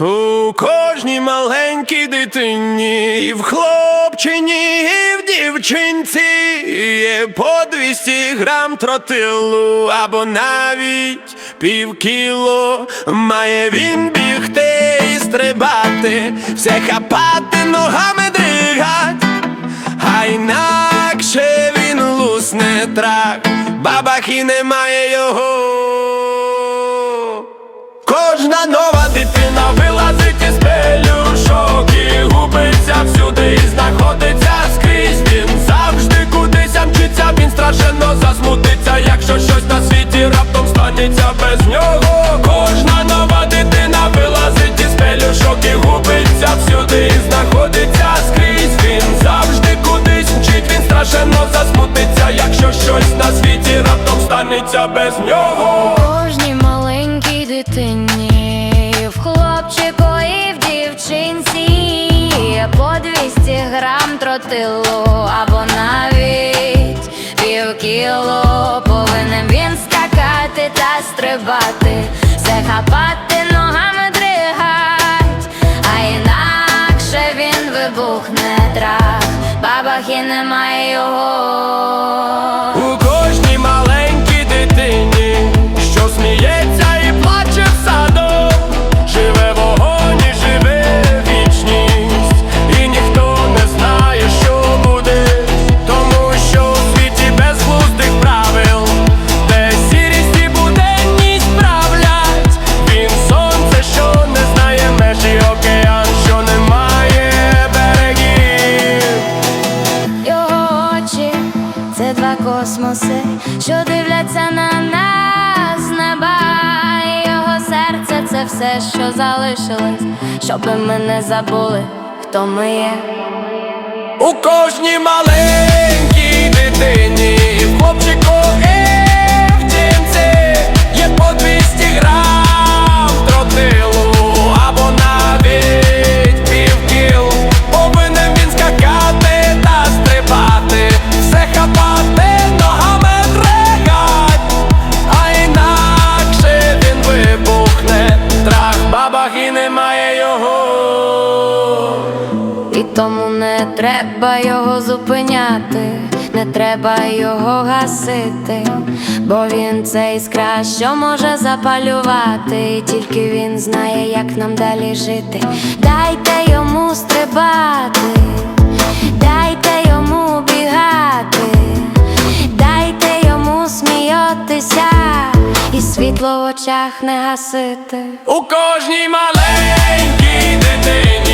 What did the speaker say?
У кожній маленькій дитині, і в хлопчині, і в дівчинці є по 200 грам тротилу або навіть півкіло. Має він бігти і стрибати, все хапати ногами дригать, а інакше він лусне трак, бабах і немає його. Кожна нова дитина вилазить із пелюшок і губиться всюди і знаходиться скрізь. Він завжди кудись мчиться, він страшенно засмутиться, якщо щось на світі раптом станеться без нього. Кожна нова дитина вилазить із пелюшок і губиться всюди і знаходиться скрізь. Він завжди кудись мчить, він страшенно засмутиться, якщо щось на світі раптом станеться без грам тротилу або навіть півкіло Повинен він скакати та стрибати, все хапати ногами дригать, а інакше він вибухне трах, бабах і немає його. Космоси, що дивляться на нас неба. Його серце це все, що залишилось, щоби ми не забули, хто ми є. У кожній маленькій дитині, хлопчику І тому не треба його зупиняти, не треба його гасити, бо він це іскра, що може запалювати, і тільки він знає, як нам далі жити. Дайте йому стрибати, дайте йому бігати, дайте йому сміятися, і світло в очах не гасити. У кожній маленькій дитині